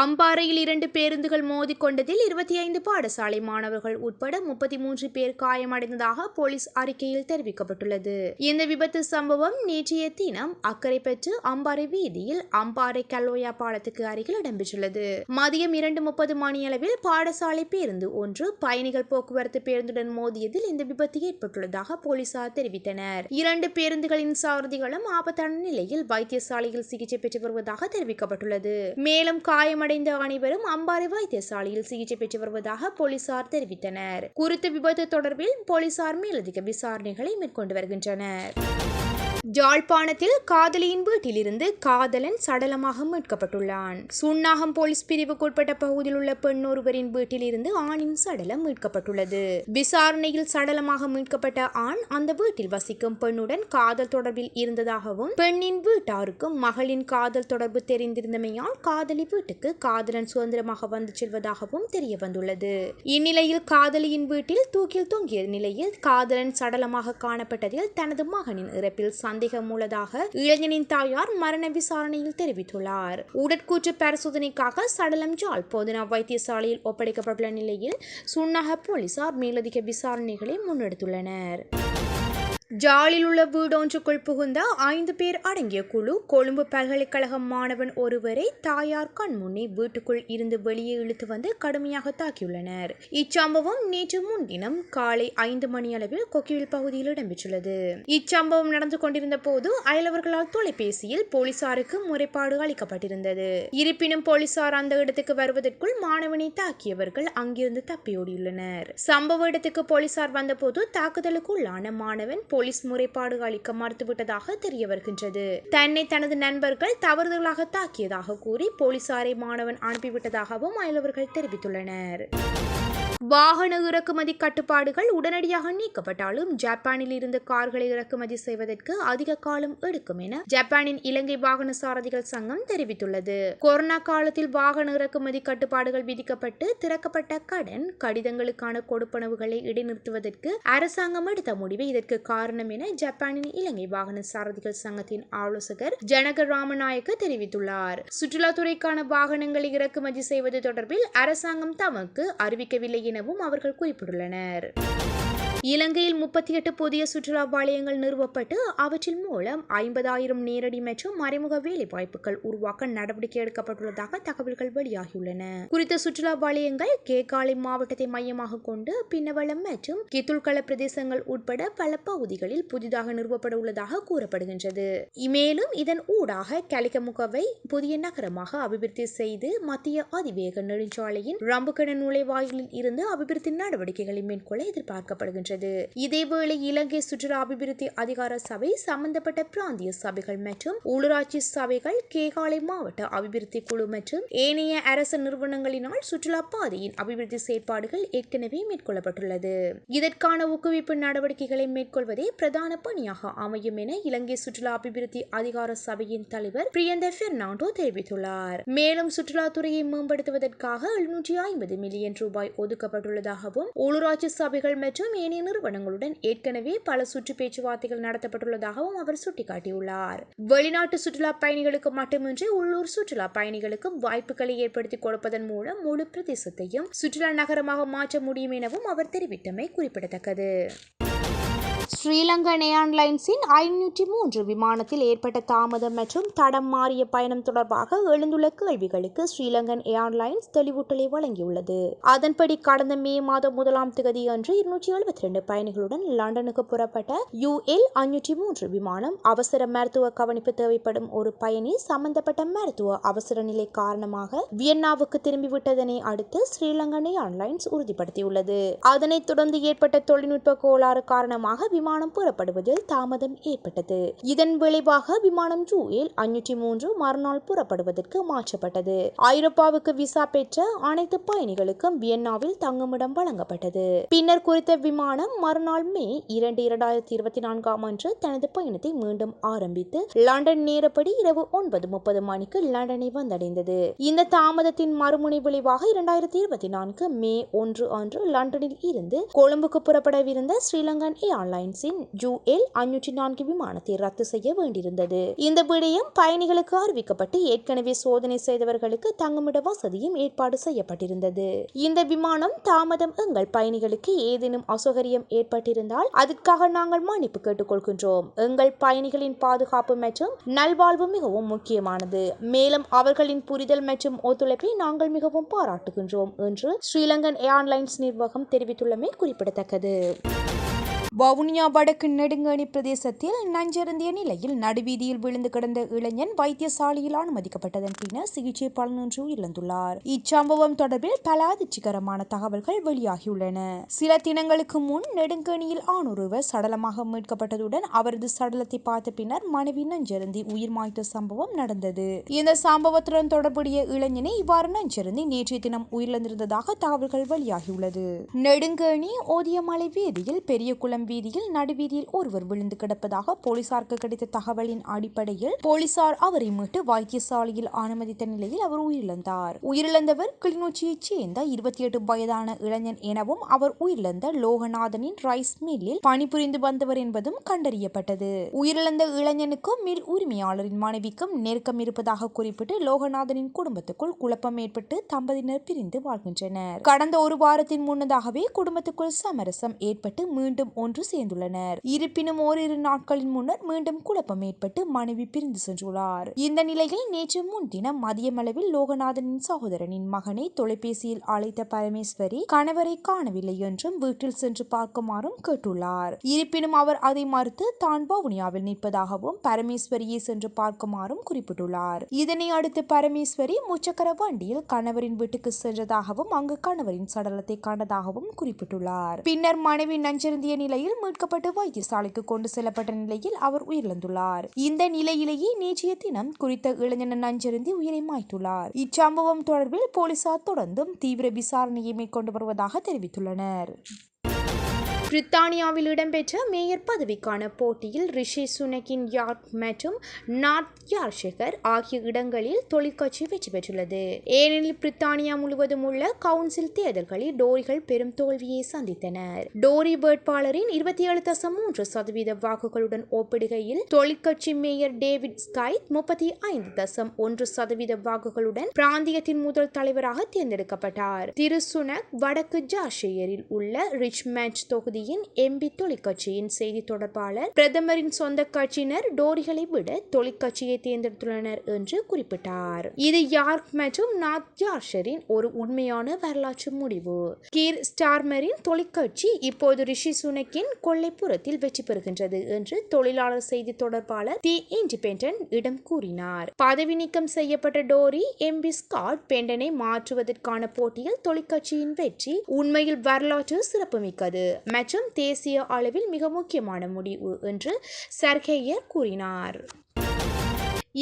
அம்பாறையில் இரண்டு பேருந்துகள் மோதிக்கொண்டதில் இருபத்தி ஐந்து பாடசாலை மாணவர்கள் உட்பட முப்பத்தி மூன்று பேர் காயமடைந்ததாக போலீஸ் அறிக்கையில் தெரிவிக்கப்பட்டுள்ளது. இந்த விபத்து சம்பவம் நேற்றைய தினம் அக்கறை பெற்று அம்பாறை வீதியில் அம்பாறை கல்லோயா பாலத்துக்கு அருகில் இடம்பெற்றுள்ளது. மதியம் இரண்டு முப்பது மணியளவில் பாடசாலை பேருந்து ஒன்று பயணிகள் போக்குவரத்து பேருந்துடன் மோதியதில் இந்த விபத்து ஏற்பட்டுள்ளதாக போலீசார் தெரிவித்தனர். இரண்டு பேருந்துகளின் சாரதிகளும் ஆபத்தான நிலையில் வைத்தியசாலையில் சிகிச்சை பெற்று வருவதாக தெரிவிக்கப்பட்டுள்ளது. மேலும் காயம் காயமடைந்த அனைவரும் அம்பாறை வைத்தியசாலையில் சிகிச்சை பெற்று வருவதாக போலீசார் தெரிவித்தனர். குறித்த விபத்து தொடர்பில் போலீசார் மேலதிக விசாரணைகளை மேற்கொண்டு வருகின்றனர். ஜாழ்ப்பாணத்தில் காதலியின் வீட்டிலிருந்து காதலன் சடலமாக மீட்கப்பட்டுள்ளான். சுன்னாகம் போலீஸ் பிரிவுக்குட்பட்ட பகுதியில் உள்ள பெண் ஒருவரின் வீட்டிலிருந்து ஆணின் சடலம் மீட்கப்பட்டுள்ளது. விசாரணையில் சடலமாக மீட்கப்பட்ட ஆண் அந்த வீட்டில் வசிக்கும் பெண்ணுடன் காதல் தொடர்பில் இருந்ததாகவும் பெண்ணின் வீட்டாருக்கும் மகளின் காதல் தொடர்பு தெரிந்திருந்தமையால் காதலி வீட்டுக்கு காதலன் சுதந்திரமாக வந்து செல்வதாகவும் தெரிய வந்துள்ளது இந்நிலையில் காதலியின் வீட்டில் தூக்கில் தொங்கிய நிலையில் காதலன் சடலமாக காணப்பட்டதில் தனது மகனின் இறப்பில் சந்தேகம் உள்ளதாக இளைஞனின் தாயார் மரண விசாரணையில் தெரிவித்துள்ளார். உடற்கூற்று பரிசோதனைக்காக சடலம் ஜால் போதனா வைத்தியசாலையில் ஒப்படைக்கப்பட்டுள்ள நிலையில் சுன்னக போலீசார் மேலதிக விசாரணைகளை முன்னெடுத்துள்ளனர். ஜாலில் உள்ள வீடொன்றுக்குள் புகுந்த ஐந்து பேர் அடங்கிய குழு கொழும்பு பல்கலைக்கழக மாணவன் ஒருவரை தாயார் கண்முன்னே வீட்டுக்குள் இருந்து வெளியே இழுத்து வந்து கடுமையாக தாக்கியுள்ளனர். இச்சம்பவம் நேற்று முன்தினம் காலை ஐந்து மணி அளவில் கொக்கிவில் பகுதியில் இடம்பெற்றுள்ளது. இச்சம்பவம் நடந்து கொண்டிருந்த போது அயலவர்களால் தொலைபேசியில் போலீசாருக்கு முறைப்பாடு அளிக்கப்பட்டிருந்தது. இருப்பினும் போலீசார் அந்த இடத்துக்கு வருவதற்குள் மாணவனை தாக்கியவர்கள் அங்கிருந்து தப்பியோடியுள்ளனர். சம்பவ இடத்துக்கு போலீசார் வந்தபோது தாக்குதலுக்குள்ளான மாணவன் போலீஸ் முறைப்பாடு அளிக்க மறுத்துவிட்டதாக தெரிய வருகின்றது தன்னை தனது நண்பர்கள் தவறுதலாக தாக்கியதாக கூறி போலீசாரை மாணவன் அனுப்பிவிட்டதாகவும் அயலவர்கள் தெரிவித்துள்ளனர். வாகன இறக்குமதி கட்டுப்பாடுகள் உடனடியாக நீக்கப்பட்டாலும் ஜப்பானில் இருந்து கார்களை இறக்குமதி செய்வதற்கு அதிக காலம் எடுக்கும் என ஜப்பானின் இலங்கை வாகன சாரதிகள் சங்கம் தெரிவித்துள்ளது. கொரோனா காலத்தில் வாகன இறக்குமதி கட்டுப்பாடுகள் விதிக்கப்பட்டு திறக்கப்பட்ட கடன் கடிதங்களுக்கான கொடுப்பனவுகளை இடைநிறுத்துவதற்கு அரசாங்கம் எடுத்த முடிவு இதற்கு காரணம் என ஜப்பானின் இலங்கை வாகன சாரதிகள் சங்கத்தின் ஆலோசகர் ஜனக ராமநாயக்க தெரிவித்துள்ளார். சுற்றுலாத்துறைக்கான வாகனங்களை இறக்குமதி செய்வது தொடர்பில் அரசாங்கம் தமக்கு அறிவிக்கவில்லை எனவும் அவர்கள் குறிப்பிட்டுள்ளனர். இலங்கையில் முப்பத்தி எட்டு புதிய சுற்றுலா வலயங்கள் நிறுவப்பட்டு அவற்றின் மூலம் ஐம்பதாயிரம் நேரடி மற்றும் மறைமுக வேலை வாய்ப்புகள் உருவாக்க நடவடிக்கை எடுக்கப்பட்டுள்ளதாக தகவல்கள் வெளியாகியுள்ளன. குறித்த சுற்றுலா வலயங்கள் கேகாலை மாவட்டத்தை மையமாக கொண்டு பின்னவளம் மற்றும் கித்துல்கள பிரதேசங்கள் உட்பட பல பகுதிகளில் புதிதாக நிறுவப்பட உள்ளதாக கூறப்படுகின்றது. மேலும் இதன் ஊடாக கலிகமுகவை புதிய நகரமாக அபிவிருத்தி செய்து மத்திய அதிவேக நெடுஞ்சாலையின் ரம்புகண நுழைவாயிலில் இருந்து அபிவிருத்தி நடவடிக்கைகளை மேற்கொள்ள எதிர்பார்க்கப்படுகின்றன வருகின்றது இதேவேளை இலங்கை சுற்றுலா அபிவிருத்தி அதிகார சபை சம்பந்தப்பட்ட பிராந்திய சபைகள் மற்றும் உள்ளூராட்சி சபைகள் கேகாலை மாவட்ட அபிவிருத்தி குழு மற்றும் ஏனைய அரசு நிறுவனங்களினால் சுற்றுலா பாதையின் அபிவிருத்தி செயற்பாடுகள் ஏற்கனவே மேற்கொள்ளப்பட்டுள்ளது. இதற்கான ஊக்குவிப்பு நடவடிக்கைகளை மேற்கொள்வதே பிரதான பணியாக அமையும் என இலங்கை சுற்றுலா அபிவிருத்தி அதிகார சபையின் தலைவர் பிரியந்த பெர்னாண்டோ தெரிவித்துள்ளார். மேலும் சுற்றுலாத்துறையை மேம்படுத்துவதற்காக எழுநூற்றி ஐம்பது மில்லியன் ரூபாய் ஒதுக்கப்பட்டுள்ளதாகவும் உள்ளூராட்சி சபைகள் மற்றும் ஏனைய நிறுவனங்களுடன் ஏற்கனவே பல சுற்று பேச்சுவார்த்தைகள் நடத்தப்பட்டுள்ளதாகவும் அவர் சுட்டிக்காட்டியுள்ளார். வெளிநாட்டு சுற்றுலா பயணிகளுக்கு மட்டுமின்றி உள்ளூர் சுற்றுலா பயணிகளுக்கும் வாய்ப்புகளை ஏற்படுத்தி கொடுப்பதன் மூலம் முழு பிரதேசத்தையும் சுற்றுலா நகரமாக மாற்ற முடியும் எனவும் அவர் தெரிவித்தமை குறிப்பிடத்தக்கது. ஸ்ரீலங்கன் ஏர்லைன்ஸின் ஐநூற்றி மூன்று விமானத்தில் ஏற்பட்ட தாமதம் மற்றும் தடம் மாறிய பயணம் தொடர்பாக எழுந்துள்ள கேள்விகளுக்கு ஸ்ரீலங்கன் ஏர்லைன்ஸ் தெளிவூட்டலை வழங்கியுள்ளது. அதன்படி கடந்த மே மாதம் முதலாம் தேதி அன்று இருநூற்றி எழுபத்தி ரெண்டு பயணிகளுடன் லண்டனுக்கு புறப்பட்ட யுஎல் ஐநூற்றி மூன்று விமானம் அவசர மருத்துவ கவனிப்பு தேவைப்படும் ஒரு பயணி சம்பந்தப்பட்ட மருத்துவ அவசர நிலை காரணமாக வியன்னாவுக்கு திரும்பிவிட்டதனை அடுத்து ஸ்ரீலங்கன் ஏர்லைன்ஸ் உறுதிப்படுத்தியுள்ளது. அதனைத் தொடர்ந்து ஏற்பட்ட தொழில்நுட்ப கோளாறு காரணமாக விமானம் புறப்படுவதில் தாமதம் ஏற்பட்டது. இதன் விளைவாக விமானம் ஜூயில் அஞ்சூற்றி மூன்று மறுநாள் புறப்படுவதற்கு மாற்றப்பட்டது. ஐரோப்பாவுக்கு விசா பெற்ற அனைத்து பயணிகளுக்கும் வியன்னாவில் தங்குமிடம் வழங்கப்பட்டது. பின்னர் குறித்த விமானம் மறுநாள் மே இரண்டு இரண்டாயிரத்தி இருபத்தி நான்காம் அன்று தனது பயணத்தை மீண்டும் ஆரம்பித்து லண்டன் நேரப்படி இரவு ஒன்பது முப்பது மணிக்கு லண்டனை வந்தடைந்தது. இந்த தாமதத்தின் மறுமுனை விளைவாக இரண்டாயிரத்தி இருபத்தி நான்கு மே ஒன்று அன்று லண்டனில் இருந்து கொழும்புக்கு புறப்படவிருந்த ஸ்ரீலங்கன் ஏர்லைன் ஏர்லைன்ஸின் ஜூஎல் அஞ்சூற்றி நான்கு விமானத்தை ரத்து செய்ய வேண்டியிருந்தது. இந்த விடயம் பயணிகளுக்கு அறிவிக்கப்பட்டு ஏற்கனவே சோதனை செய்தவர்களுக்கு தங்குமிட வசதியும் ஏற்பாடு செய்யப்பட்டிருந்தது. இந்த விமானம் தாமதம் எங்கள் பயணிகளுக்கு ஏதேனும் அசௌகரியம் ஏற்பட்டிருந்தால் அதற்காக நாங்கள் மன்னிப்பு கேட்டுக்கொள்கின்றோம். எங்கள் பயணிகளின் பாதுகாப்பு மற்றும் நல்வாழ்வு மிகவும் முக்கியமானது. மேலும் அவர்களின் புரிதல் மற்றும் ஒத்துழைப்பை நாங்கள் மிகவும் பாராட்டுகின்றோம் என்று ஸ்ரீலங்கன் ஏர்லைன்ஸ் நிர்வாகம் தெரிவித்துள்ளமை குறிப்பிடத்தக்கது. வவுனியா வடக்கு நெடுங்கணி பிரதேசத்தில் நஞ்சருந்திய நிலையில் நடுவீதியில் விழுந்து கிடந்த இளைஞன் வைத்தியசாலையில் அனுமதிக்கப்பட்டதன் பின்னர் சிகிச்சை பலனின்றி இழந்துள்ளார் இச்சம்பவம் தொடர்பில் பல அதிர்ச்சிகரமான தகவல்கள் வெளியாகியுள்ளன. சில தினங்களுக்கு முன் நெடுங்கணியில் ஆணொருவர் சடலமாக மீட்கப்பட்டதுடன் அவரது சடலத்தை பார்த்த பின்னர் மனைவி நஞ்சருந்தி உயிர் மாய்த்த சம்பவம் நடந்தது. இந்த சம்பவத்துடன் தொடர்புடைய இளைஞனை இவ்வாறு நஞ்சருந்தி நேற்றைய தினம் உயிரிழந்திருந்ததாக தகவல்கள் வெளியாகியுள்ளது. நெடுங்கணி ஓதியமலை வீதியில் பெரிய குளம் வீதியில் நடுவீதியில் ஒருவர் விழுந்து கிடப்பதாக போலீசாருக்கு கிடைத்த தகவலின் அடிப்படையில் போலீசார் அவரை மீட்டு வைத்தியசாலையில் அனுமதித்த நிலையில் அவர் உயிரிழந்தார். உயிரிழந்தவர் கிளிநொச்சியைச் சேர்ந்த இருபத்தி எட்டு வயதான இளைஞன் எனவும் அவர் உயிரிழந்த லோகநாதனின் ரைஸ் மில்லில் பணிபுரிந்து வந்தவர் என்பதும் கண்டறியப்பட்டது. உயிரிழந்த இளைஞனுக்கும் மில் உரிமையாளரின் மனைவிக்கும் நெருக்கம் இருப்பதாக குறிப்பிட்டு லோகநாதனின் குடும்பத்துக்குள் குழப்பம் ஏற்பட்டு தம்பதியினர் பிரிந்து வாழ்கின்றனர். கடந்த ஒரு வாரத்தின் முன்னதாகவே குடும்பத்துக்குள் சமரசம் ஏற்பட்டு மீண்டும் ஒன்று ஒன்று சேர்ந்துள்ளனர். இருப்பினும் ஓரிரு நாட்களின் முன்னர் மீண்டும் குழப்பம் ஏற்பட்டு மனைவி பிரிந்து சென்றுள்ளார். இந்த நிலையில் நேற்று முன்தினம் மதியமளவில் லோகநாதனின் சகோதரனின் மகனை தொலைபேசியில் அழைத்த பரமேஸ்வரி கணவரை காணவில்லை என்றும் வீட்டில் சென்று பார்க்குமாறும் கேட்டுள்ளார். இருப்பினும் அவர் அதை மறுத்து தான் வவுனியாவில் நிற்பதாகவும் பரமேஸ்வரியை சென்று பார்க்குமாறும் குறிப்பிட்டுள்ளார். இதனை அடுத்து பரமேஸ்வரி முச்சக்கர வண்டியில் கணவரின் வீட்டுக்கு சென்றதாகவும் அங்கு கணவரின் சடலத்தை கண்டதாகவும் குறிப்பிட்டுள்ளார். பின்னர் மனைவி நஞ்சிருந்திய நிலையில் மீட்கப்பட்டு வைத்தியசாலைக்கு கொண்டு செல்லப்பட்ட நிலையில் அவர் உயிரிழந்துள்ளார். இந்த நிலையிலேயே நேற்றைய தினம் குறித்த இளைஞன் நஞ்சருந்தி உயிரை மாய்த்துள்ளார். இச்சம்பவம் தொடர்பில் போலீசார் தொடர்ந்தும் தீவிர விசாரணையை மேற்கொண்டு வருவதாக தெரிவித்துள்ளனர். பிரித்தானியாவில் இடம்பெற்ற மேயர் பதவிக்கான போட்டியில் ரிஷி சுனக்கின் யார்க் மற்றும் நார்த் யார்ஷகர் ஆகிய இடங்களில் தொழிற்கட்சி வெற்றி பெற்றுள்ளது. ஏனெனில் பிரித்தானியா முழுவதும் உள்ள கவுன்சில் தேர்தல்களில் டோரிகள் பெரும் தோல்வியை சந்தித்தனர். டோரி வேட்பாளரின் இருபத்தி ஏழு தசம் மூன்று சதவீத வாக்குகளுடன் ஒப்பிடுகையில் தொழிற்கட்சி மேயர் டேவிட் ஸ்கைத் முப்பத்தி ஐந்து தசம் ஒன்று சதவீத வாக்குகளுடன் பிராந்தியத்தின் முதல் தலைவராக தேர்ந்தெடுக்கப்பட்டார். திரு சுனக் வடக்கு ஜாஷியரில் உள்ள ரிச்மேண்ட் தொகுதி கட்சியின் எம்பி தொழிற்கட்சியின் செய்தி தொடர்பாளர் பிரதமரின் சொந்த கட்சியினர் டோரிகளை விட தொழிற்கட்சியை தேர்ந்தெடுத்துள்ளனர் என்று குறிப்பிட்டார். இது யார்க் மற்றும் நாத் யார்ஷரின் ஒரு உண்மையான வரலாற்று முடிவு. கீர் ஸ்டார்மரின் தொழிற்கட்சி இப்போது ரிஷி சுனக்கின் கொள்ளைப்புறத்தில் வெற்றி பெறுகின்றது என்று தொழிலாளர் செய்தி தொடர்பாளர் தி இண்டிபெண்டன்ட் இடம் கூறினார். பதவி நீக்கம் செய்யப்பட்ட டோரி எம்பி ஸ்காட் பெண்டனை மாற்றுவதற்கான போட்டியில் தொழிற்கட்சியின் வெற்றி உண்மையில் வரலாற்று சிறப்புமிக்கது. மற்றும் தேசிய அளவில் மிக முக்கியமான முடிவு என்று சர்கேயர் கூறினார்.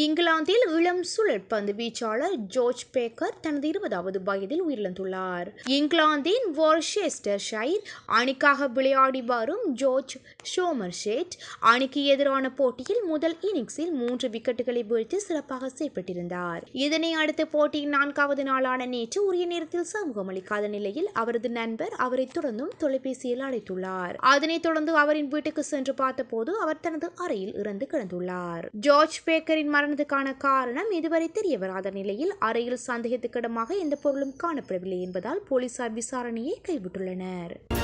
இங்கிலாந்தில் இளம் சுழற்பந்து வீச்சாளர் ஜோர்ஜ் பேக்கர் தனது இருபதாவது வயதில் உயிரிழந்துள்ளார். இங்கிலாந்தின் வார்செஸ்டர் ஷைர் அணிக்காக விளையாடி வரும் ஜோர்ஜ் ஷோமர் ஷேட் அணிக்கு எதிரான போட்டியில் முதல் இன்னிங்ஸில் மூன்று விக்கெட்டுகளை வீழ்த்தி சிறப்பாக செயல்பட்டிருந்தார். இதனை அடுத்து போட்டியின் நான்காவது நாளான நேற்று உரிய நேரத்தில் சமூகம் அளிக்காத நிலையில் அவரது நண்பர் அவரை தொடர்ந்தும் தொலைபேசியில் அழைத்துள்ளார். அதனைத் தொடர்ந்து அவரின் வீட்டுக்கு சென்று பார்த்தபோது அவர் தனது அறையில் இறந்து கிடந்துள்ளார். ஜார்ஜ் பேக்கரின் மரணத்துக்கான காரணம் இதுவரை தெரிய வராத நிலையில் அறையில் சந்தேகத்துக்கிடமாக எந்த பொருளும் காணப்படவில்லை என்பதால் போலீசார் விசாரணையை கைவிட்டுள்ளனர்.